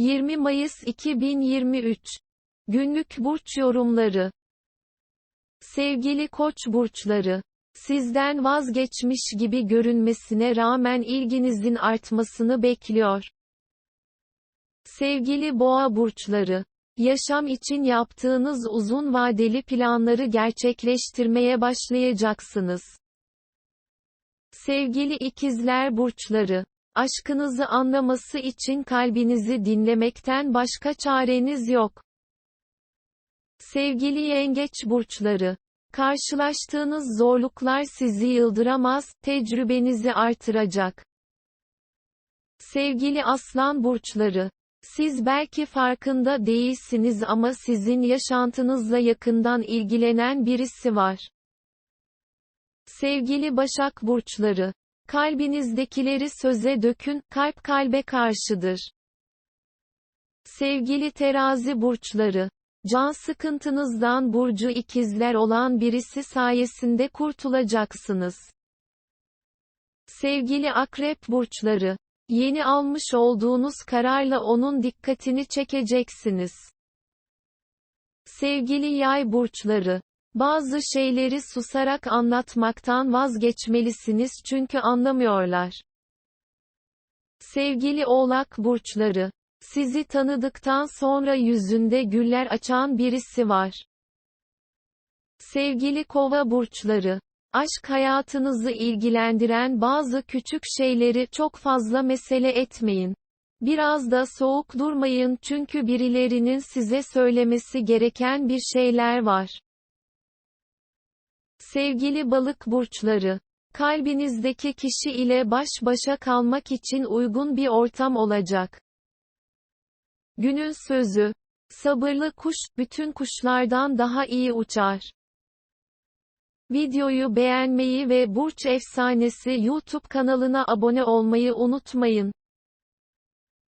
20 Mayıs 2023 Günlük burç yorumları Sevgili Koç burçları, sizden vazgeçmiş gibi görünmesine rağmen ilginizin artmasını bekliyor. Sevgili Boğa burçları, yaşam için yaptığınız uzun vadeli planları gerçekleştirmeye başlayacaksınız. Sevgili ikizler burçları, aşkınızı anlaması için kalbinizi dinlemekten başka çareniz yok. Sevgili yengeç burçları, karşılaştığınız zorluklar sizi yıldıramaz, tecrübenizi artıracak. Sevgili aslan burçları, siz belki farkında değilsiniz ama sizin yaşantınızla yakından ilgilenen birisi var. Sevgili Başak burçları, kalbinizdekileri söze dökün, kalp kalbe karşıdır. Sevgili terazi burçları, can sıkıntınızdan burcu ikizler olan birisi sayesinde kurtulacaksınız. Sevgili akrep burçları, yeni almış olduğunuz kararla onun dikkatini çekeceksiniz. Sevgili yay burçları, bazı şeyleri susarak anlatmaktan vazgeçmelisiniz çünkü anlamıyorlar. Sevgili oğlak burçları, sizi tanıdıktan sonra yüzünde güller açan birisi var. Sevgili kova burçları, aşk hayatınızı ilgilendiren bazı küçük şeyleri çok fazla mesele etmeyin. Biraz da soğuk durmayın çünkü birilerinin size söylemesi gereken bir şeyler var. Sevgili balık burçları, kalbinizdeki kişi ile baş başa kalmak için uygun bir ortam olacak. Günün sözü, sabırlı kuş, bütün kuşlardan daha iyi uçar. Videoyu beğenmeyi ve Burç Efsanesi YouTube kanalına abone olmayı unutmayın.